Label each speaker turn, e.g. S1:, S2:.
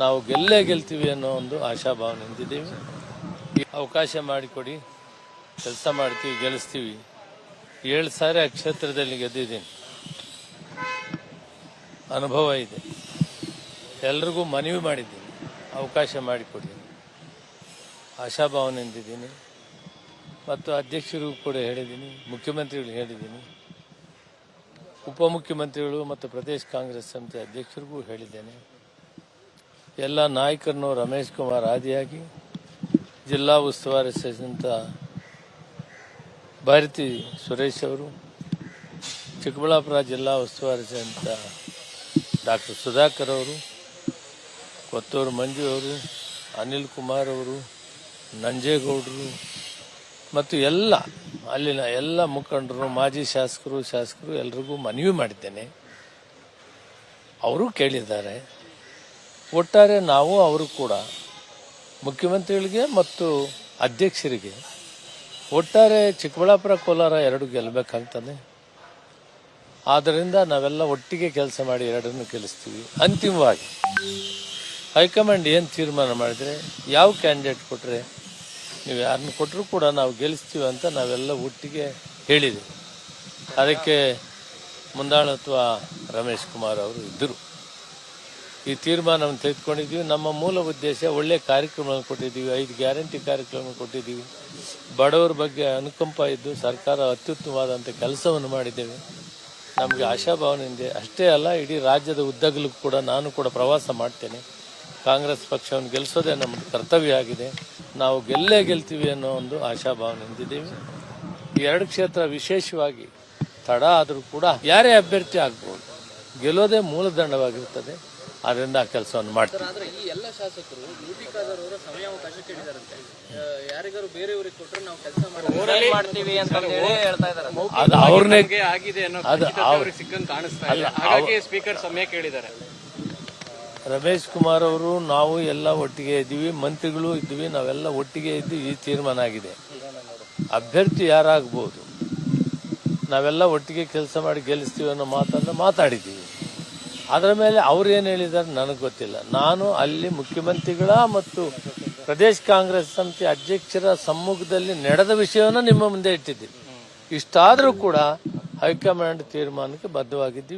S1: ನಾವು ಗೆಲ್ಲೇ ಗೆಲ್ತೀವಿ ಅನ್ನೋ ಒಂದು ಆಶಾಭಾವನೆ ಹೊಂದಿದ್ದೀವಿ ಅವಕಾಶ ಮಾಡಿಕೊಡಿ, ಕೆಲಸ ಮಾಡ್ತೀವಿ ಗೆಲ್ಲಿಸ್ತೀವಿ ಏಳು ಸಾರಿ ಆ ಕ್ಷೇತ್ರದಲ್ಲಿ ಗೆದ್ದಿದ್ದೀನಿ. ಅನುಭವ ಇದೆ. ಎಲ್ರಿಗೂ ಮನವಿ ಮಾಡಿದ್ದೀನಿ. ಅವಕಾಶ ಮಾಡಿಕೊಡಿ. ಆಶಾಭಾವನೆ ಹೊಂದಿದ್ದೀನಿ ಮತ್ತು ಅಧ್ಯಕ್ಷರಿಗೂ ಕೂಡ ಹೇಳಿದ್ದೀನಿ, ಮುಖ್ಯಮಂತ್ರಿಗಳು ಹೇಳಿದ್ದೀನಿ. ಉಪಮುಖ್ಯಮಂತ್ರಿಗಳು ಮತ್ತು ಪ್ರದೇಶ ಕಾಂಗ್ರೆಸ್ ಸಮಿತಿ ಅಧ್ಯಕ್ಷರಿಗೂ ಹೇಳಿದ್ದೇನೆ. ಎಲ್ಲ ನಾಯಕರನ್ನು ರಮೇಶ್ ಕುಮಾರ್ ಆದಿಯಾಗಿ ಜಿಲ್ಲಾ ಉಸ್ತುವಾರಿ ಸಚಿವಂತ ಭಾರತಿ ಸುರೇಶ್ ಅವರು, ಚಿಕ್ಕಬಳ್ಳಾಪುರ ಜಿಲ್ಲಾ ಉಸ್ತುವಾರಿ ಸಚಿವಂತ ಡಾಕ್ಟರ್ ಸುಧಾಕರ್ ಅವರು, ಕೊತ್ತೂರು ಮಂಜು ಅವರು, ಅನಿಲ್ ಕುಮಾರ್ ಅವರು, ನಂಜೇಗೌಡರು ಮತ್ತು ಎಲ್ಲ ಅಲ್ಲಿನ ಎಲ್ಲ ಮುಖಂಡರು, ಮಾಜಿ ಶಾಸಕರು ಶಾಸಕರು ಎಲ್ರಿಗೂ ಮನವಿ ಮಾಡಿದ್ದೇನೆ. ಅವರು ಕೇಳಿದ್ದಾರೆ. ಒಟ್ಟಾರೆ ನಾವು ಅವರು ಕೂಡ ಮುಖ್ಯಮಂತ್ರಿಗಳಿಗೆ ಮತ್ತು ಅಧ್ಯಕ್ಷರಿಗೆ ಒಟ್ಟಾರೆ ಚಿಕ್ಕಬಳ್ಳಾಪುರ, ಕೋಲಾರ ಎರಡು ಗೆಲ್ಲಬೇಕಾಗ್ತದೆ ಆದ್ದರಿಂದ ನಾವೆಲ್ಲ ಒಟ್ಟಿಗೆ ಕೆಲಸ ಮಾಡಿ ಎರಡನ್ನು ಗೆಲ್ಲಿಸ್ತೀವಿ ಅಂತಿಮವಾಗಿ. ಹೈಕಮಾಂಡ್ ಏನು ತೀರ್ಮಾನ ಮಾಡಿದರೆ, ಯಾವ ಕ್ಯಾಂಡಿಡೇಟ್ ಕೊಟ್ಟರೆ ನೀವು ಯಾರನ್ನು ಕೊಟ್ಟರು ಕೂಡ ನಾವು ಗೆಲ್ಲಿಸ್ತೀವಿ ಅಂತ ನಾವೆಲ್ಲ ಒಟ್ಟಿಗೆ ಹೇಳಿದೆ. ಅದಕ್ಕೆ ಮುಂದಾಳತ್ವ ರಮೇಶ್ ಕುಮಾರ್ ಅವರು ಇದ್ದರು. ಈ ತೀರ್ಮಾನವನ್ನು ತೆಗೆದುಕೊಂಡಿದ್ದೀವಿ. ನಮ್ಮ ಮೂಲ ಉದ್ದೇಶ ಒಳ್ಳೆ ಕಾರ್ಯಕ್ರಮಗಳನ್ನು ಕೊಟ್ಟಿದ್ದೀವಿ. ಐದು ಗ್ಯಾರಂಟಿ ಕಾರ್ಯಕ್ರಮ ಕೊಟ್ಟಿದ್ದೀವಿ. ಬಡವರ ಬಗ್ಗೆ ಅನುಕಂಪ ಇದ್ದು ಸರ್ಕಾರ ಅತ್ಯುತ್ತಮವಾದಂಥ ಕೆಲಸವನ್ನು ಮಾಡಿದ್ದೇವೆ. ನಮಗೆ ಆಶಾಭಾವನೆ ಇದೆ ಅಷ್ಟೇ ಅಲ್ಲ, ಇಡೀ ರಾಜ್ಯದ ಉದ್ದಗಲೂ ಕೂಡ ನಾನು ಕೂಡ ಪ್ರವಾಸ ಮಾಡ್ತೇನೆ. ಕಾಂಗ್ರೆಸ್ ಪಕ್ಷವನ್ನು ಗೆಲ್ಲಿಸೋದೇ ನಮ್ಮ ಕರ್ತವ್ಯ ಆಗಿದೆ. ನಾವು ಗೆಲ್ಲೇ ಗೆಲ್ತೀವಿ ಅನ್ನೋ ಒಂದು ಆಶಾಭಾವನೆ ಹೊಂದಿದ್ದೀವಿ. ಈ ಎರಡು ಕ್ಷೇತ್ರ ವಿಶೇಷವಾಗಿ ತಡ ಆದರೂ ಕೂಡ ಯಾರೇ ಅಭ್ಯರ್ಥಿ ಆಗ್ಬೋದು, ಗೆಲ್ಲೋದೇ ಮೂಲದಂಡವಾಗಿರ್ತದೆ ಅದರಿಂದ ಆ ಕೆಲಸವನ್ನು ಮಾಡ್ತೀವಿ.
S2: ಆದ್ರೆ ಈ ಎಲ್ಲ ಶಾಸಕರು ಯು ಟಿ ಖಾದರ್ ಅವರ ಸಮಯಾವಕಾಶ ಕೇಳಿದಾರಂತೆ. ಆ, ಯಾರಿಗಾರು ಬೇರೆಯವ್ರಿಗೆ ಕೊಟ್ರೆ ನಾವು ಕೆಲಸ ಮಾಡ್ತೀವಿ ಅಂತ ಹೇಳಿ ಹೇಳ್ತಾ ಇದಾರೆ
S1: ಅದು ಅವ್ರನ್ನೇ
S2: ಆಗಿದೆ ಅನ್ನೋ
S1: ಅದು ಅವ್ರು
S2: ಸಿಕ್ಕಂಗ್ ಕಾಣಿಸ್ತಾ
S1: ಅಲ್ಲ,
S2: ಹಾಗಾಗಿ ಸ್ಪೀಕರ್ ಸಮಯ ಕೇಳಿದ್ದಾರೆ.
S1: ರಮೇಶ್ ಕುಮಾರ್ ಅವರು ನಾವು ಎಲ್ಲ ಒಟ್ಟಿಗೆ ಇದ್ದೀವಿ ಮಂತ್ರಿಗಳು ಇದ್ದೀವಿ ನಾವೆಲ್ಲ ಒಟ್ಟಿಗೆ ಇದ್ದು ಈ ತೀರ್ಮಾನ ಆಗಿದೆ. ಅಭ್ಯರ್ಥಿ ಯಾರಾಗ್ಬೋದು? ನಾವೆಲ್ಲ ಒಟ್ಟಿಗೆ ಕೆಲಸ ಮಾಡಿ ಗೆಲ್ಲಿಸ್ತೀವಿ ಅನ್ನೋ ಮಾತನ್ನು ಮಾತಾಡಿದ್ದೀವಿ. ಅದರ ಮೇಲೆ ಅವ್ರು ಏನು ಹೇಳಿದ್ದಾರೆ ನನಗೆ ಗೊತ್ತಿಲ್ಲ. ನಾನು ಅಲ್ಲಿ ಮುಖ್ಯಮಂತ್ರಿಗಳ ಮತ್ತು ಪ್ರದೇಶ ಕಾಂಗ್ರೆಸ್ ಸಮಿತಿ ಅಧ್ಯಕ್ಷರ ಸಮ್ಮುಖದಲ್ಲಿ ನಡೆದ ವಿಷಯವನ್ನು ನಿಮ್ಮ ಮುಂದೆ ಇಟ್ಟಿದ್ದೀನಿ. ಇಷ್ಟಾದರೂ ಕೂಡ ಹೈಕಮಾಂಡ್ ತೀರ್ಮಾನಕ್ಕೆ ಬದ್ಧವಾಗಿದ್ದೀವಿ.